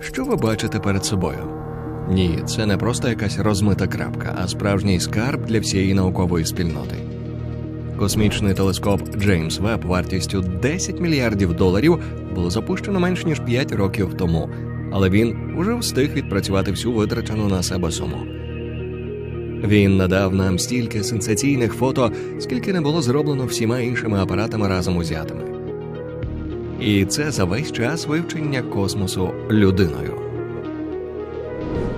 Що ви бачите перед собою? Ні, це не просто якась розмита крапка, а справжній скарб для всієї наукової спільноти. Космічний телескоп Джеймс Веб вартістю 10 мільярдів доларів було запущено менш ніж 5 років тому, але він уже встиг відпрацювати всю витрачену на себе суму. Він надав нам стільки сенсаційних фото, скільки не було зроблено всіма іншими апаратами разом узятими. І це за весь час вивчення космосу людиною.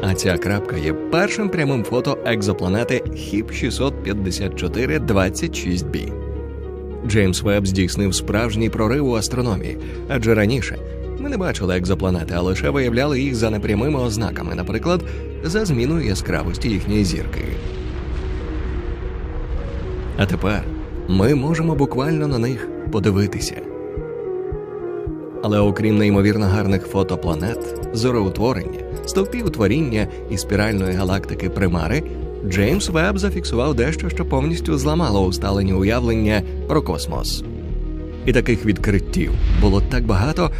А ця крапка є першим прямим фото екзопланети Хіп 654 26 b Джеймс Веб здійснив справжній прорив у астрономії, адже раніше ми не бачили екзопланети, а лише виявляли їх за непрямими ознаками, наприклад, за зміною яскравості їхньої зірки. А тепер ми можемо буквально на них подивитися. Але окрім неймовірно гарних фото планет, зороутворення, стовпів творіння і спіральної галактики примари, Джеймс Веб зафіксував дещо, що повністю зламало усталені уявлення про космос. І таких відкриттів було так багато,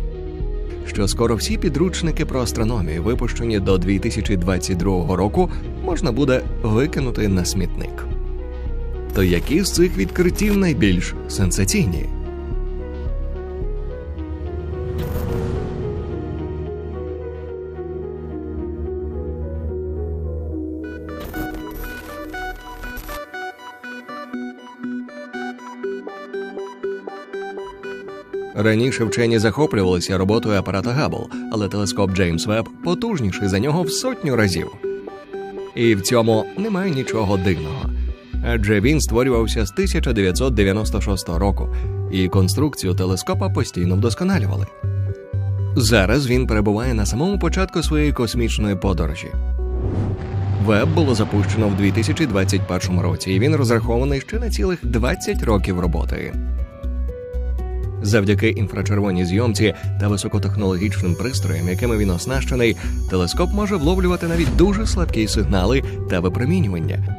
що скоро всі підручники про астрономію, випущені до 2022 року, можна буде викинути на смітник. То які з цих відкриттів найбільш сенсаційні? Раніше вчені захоплювалися роботою апарата Габл, але телескоп Джеймс Веб потужніший за нього в сотню разів. І в цьому немає нічого дивного. Адже він створювався з 1996 року, і конструкцію телескопа постійно вдосконалювали. Зараз він перебуває на самому початку своєї космічної подорожі. Веб було запущено в 2021 році, і він розрахований ще на цілих 20 років роботи. Завдяки інфрачервоній зйомці та високотехнологічним пристроям, якими він оснащений, телескоп може вловлювати навіть дуже слабкі сигнали та випромінювання,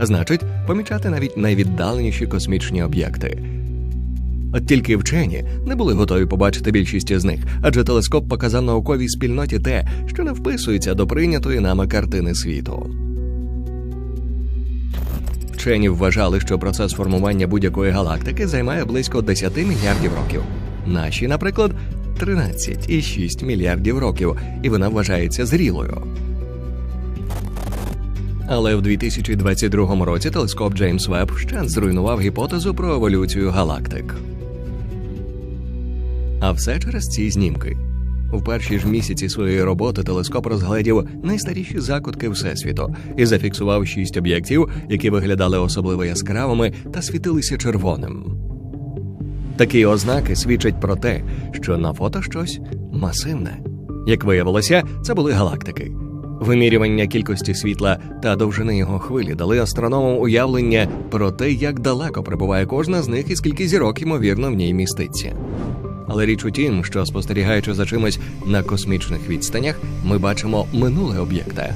значить, помічати навіть найвіддаленіші космічні об'єкти. От тільки вчені не були готові побачити більшість з них, адже телескоп показав науковій спільноті те, що не вписується до прийнятої нами картини світу. Вчені вважали, що процес формування будь-якої галактики займає близько 10 мільярдів років. Наші, наприклад, 13,6 мільярдів років, і вона вважається зрілою. Але в 2022 році телескоп Джеймс Веб ще зруйнував гіпотезу про еволюцію галактик. А все через ці знімки. У перші ж місяці своєї роботи телескоп розгледів найстаріші закутки всесвіту і зафіксував шість об'єктів, які виглядали особливо яскравими та світилися червоним. Такі ознаки свідчать про те, що на фото щось масивне. Як виявилося, це були галактики. Вимірювання кількості світла та довжини його хвилі дали астрономам уявлення про те, як далеко прибуває кожна з них і скільки зірок ймовірно в ній міститься. Але річ у тім, що спостерігаючи за чимось на космічних відстанях, ми бачимо минуле об'єкта.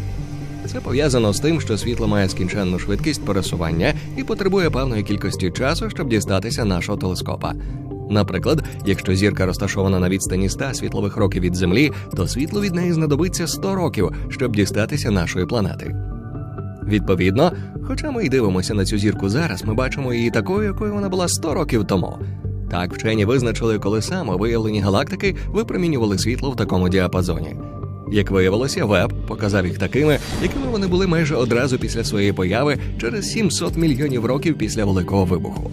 Це пов'язано з тим, що світло має скінченну швидкість пересування і потребує певної кількості часу, щоб дістатися нашого телескопа. Наприклад, якщо зірка розташована на відстані 100 світлових років від Землі, то світло від неї знадобиться 100 років, щоб дістатися нашої планети. Відповідно, хоча ми й дивимося на цю зірку зараз, ми бачимо її такою, якою вона була 100 років тому. Так вчені визначили, коли саме виявлені галактики випромінювали світло в такому діапазоні. Як виявилося, Веб показав їх такими, якими вони були майже одразу після своєї появи через 700 мільйонів років після Великого вибуху.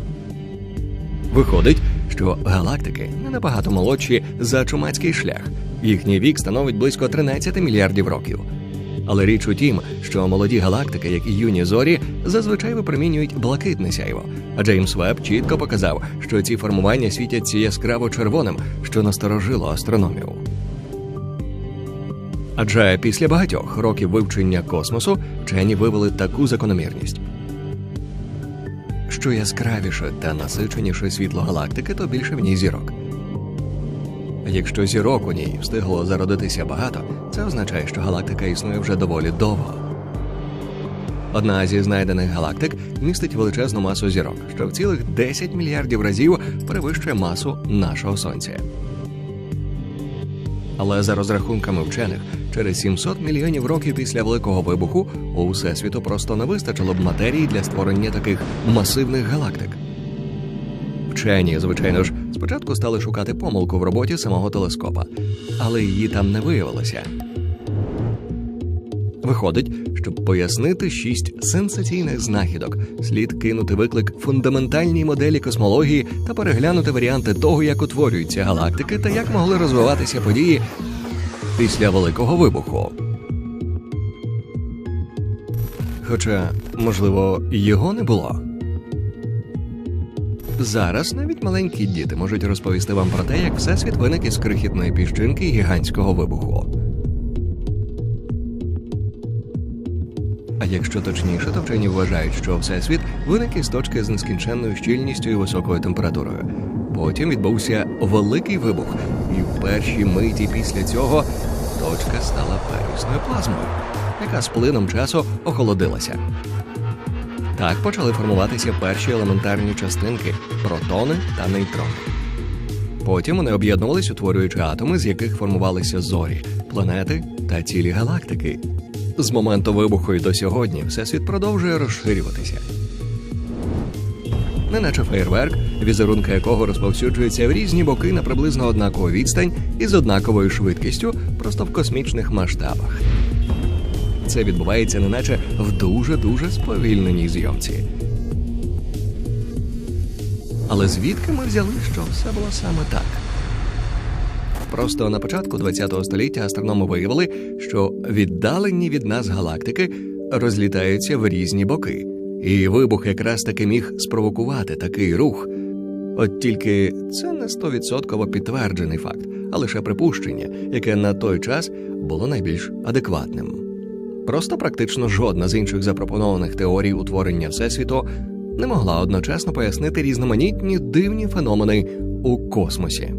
Виходить, що галактики не набагато молодші за чумацький шлях. Їхній вік становить близько 13 мільярдів років. Але річ у тім, що молоді галактики, як і юні зорі, зазвичай випромінюють блакитне сяйво. А Джеймс Веб чітко показав, що ці формування світяться яскраво червоним, що насторожило астрономію. Адже після багатьох років вивчення космосу вчені вивели таку закономірність. Що яскравіше та насиченіше світло галактики, то більше в ній зірок. Якщо зірок у ній встигло зародитися багато, це означає, що галактика існує вже доволі довго. Одна зі знайдених галактик містить величезну масу зірок, що в цілих 10 мільярдів разів перевищує масу нашого сонця. Але за розрахунками вчених, через 700 мільйонів років після великого вибуху у всесвіту просто не вистачило б матерії для створення таких масивних галактик. Вчені, звичайно ж, спочатку стали шукати помилку в роботі самого телескопа, але її там не виявилося. Виходить, щоб пояснити шість сенсаційних знахідок, слід кинути виклик фундаментальній моделі космології та переглянути варіанти того, як утворюються галактики та як могли розвиватися події після великого вибуху. Хоча, можливо, його не було. Зараз навіть маленькі діти можуть розповісти вам про те, як всесвіт виник із крихітної піщинки гігантського вибуху. А якщо точніше, то вчені вважають, що всесвіт виник із точки з нескінченною щільністю і високою температурою. Потім відбувся великий вибух, і в першій миті після цього точка стала первісною плазмою, яка з плином часу охолодилася. Так почали формуватися перші елементарні частинки протони та нейтрони. Потім вони об'єднувались, утворюючи атоми, з яких формувалися зорі, планети та цілі галактики. З моменту вибуху і до сьогодні всесвіт продовжує розширюватися. Неначе фейерверк, візерунки якого розповсюджуються в різні боки на приблизно однакову відстань і з однаковою швидкістю, просто в космічних масштабах. Це відбувається неначе в дуже-дуже сповільненій зйомці. Але звідки ми взяли, що все було саме так? Просто на початку ХХ століття астрономи виявили, що віддалені від нас галактики розлітаються в різні боки, і вибух якраз таки міг спровокувати такий рух. От тільки це не стовідсотково підтверджений факт, а лише припущення, яке на той час було найбільш адекватним. Просто практично жодна з інших запропонованих теорій утворення Всесвіту не могла одночасно пояснити різноманітні дивні феномени у космосі.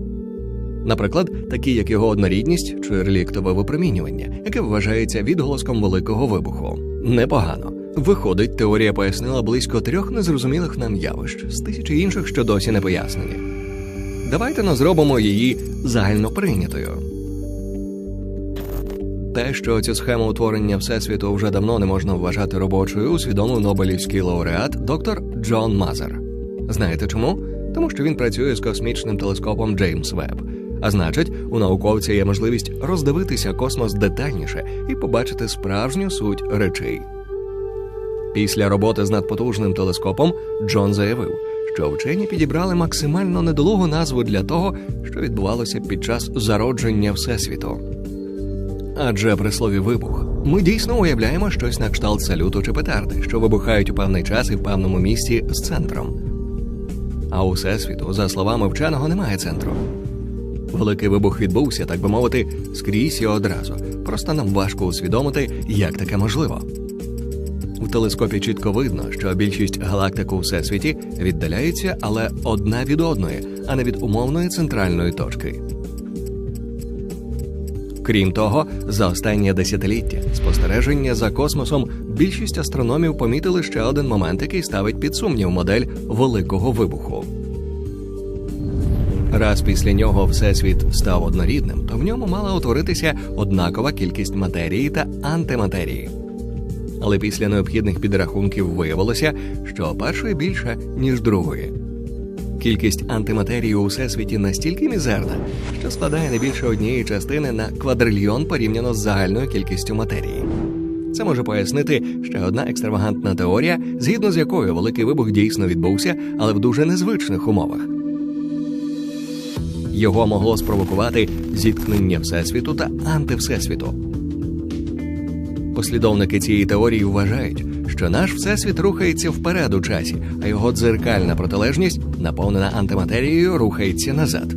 Наприклад, такі як його однорідність чи реліктове випромінювання, яке вважається відголоском великого вибуху. Непогано. Виходить, теорія пояснила близько трьох незрозумілих нам явищ з тисячі інших, що досі не пояснені. Давайте но зробимо її загальноприйнятою. Те, що цю схему утворення всесвіту вже давно не можна вважати робочою, усвідомив Нобелівський лауреат доктор Джон Мазер. Знаєте чому? Тому що він працює з космічним телескопом Джеймс Веб. А значить, у науковця є можливість роздивитися космос детальніше і побачити справжню суть речей. Після роботи з надпотужним телескопом Джон заявив, що вчені підібрали максимально недолугу назву для того, що відбувалося під час зародження Всесвіту. Адже при слові вибух ми дійсно уявляємо щось на кшталт салюту чи петарди, що вибухають у певний час і в певному місці з центром. А у всесвіту, за словами вченого, немає центру. Великий вибух відбувся, так би мовити, скрізь і одразу. Просто нам важко усвідомити, як таке можливо. В телескопі чітко видно, що більшість галактик у всесвіті віддаляються, але одна від одної, а не від умовної центральної точки. Крім того, за останнє десятиліття спостереження за космосом більшість астрономів помітили ще один момент, який ставить під сумнів модель великого вибуху. Раз після нього всесвіт став однорідним, то в ньому мала утворитися однакова кількість матерії та антиматерії. Але після необхідних підрахунків виявилося, що першої більше, ніж другої. Кількість антиматерії у всесвіті настільки мізерна, що складає не більше однієї частини на квадрильйон порівняно з загальною кількістю матерії. Це може пояснити ще одна екстравагантна теорія, згідно з якою великий вибух дійсно відбувся, але в дуже незвичних умовах. Його могло спровокувати зіткнення всесвіту та антивсесвіту. Послідовники цієї теорії вважають, що наш всесвіт рухається вперед у часі, а його дзеркальна протилежність, наповнена антиматерією, рухається назад.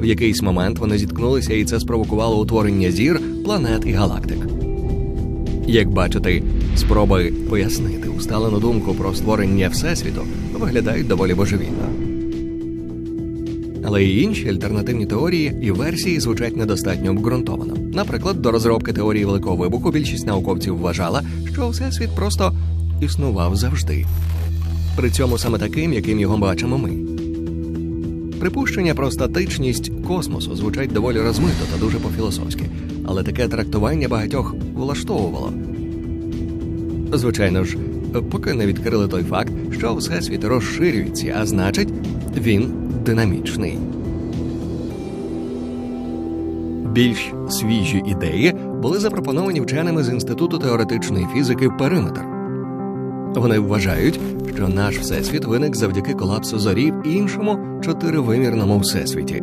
В якийсь момент вони зіткнулися, і це спровокувало утворення зір, планет і галактик. Як бачите, спроби пояснити усталену думку про створення всесвіту виглядають доволі божевільно. Але і інші альтернативні теорії і версії звучать недостатньо обґрунтовано. Наприклад, до розробки теорії великого вибуху більшість науковців вважала, що всесвіт просто існував завжди. При цьому саме таким, яким його бачимо ми. Припущення про статичність космосу звучать доволі розмито та дуже по-філософськи, але таке трактування багатьох влаштовувало. Звичайно ж, поки не відкрили той факт, що всесвіт розширюється, а значить, він динамічний. Більш свіжі ідеї були запропоновані вченими з Інституту теоретичної фізики Периметр. Вони вважають, що наш всесвіт виник завдяки колапсу зорі в іншому чотиривимірному всесвіті.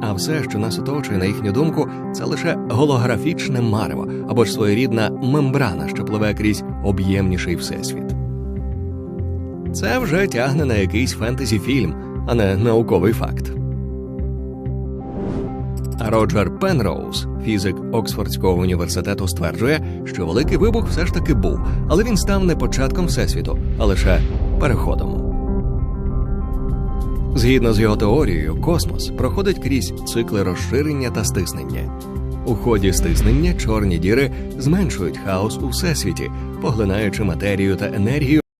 А все, що нас оточує, на їхню думку, це лише голографічне марево або ж своєрідна мембрана, що пливе крізь об'ємніший всесвіт. Це вже тягне на якийсь фентезі фільм, а не науковий факт. Роджер Пенроуз, фізик Оксфордського університету, стверджує, що великий вибух все ж таки був, але він став не початком всесвіту, а лише переходом. Згідно з його теорією, космос проходить крізь цикли розширення та стиснення. У ході стиснення чорні діри зменшують хаос у всесвіті, поглинаючи матерію та енергію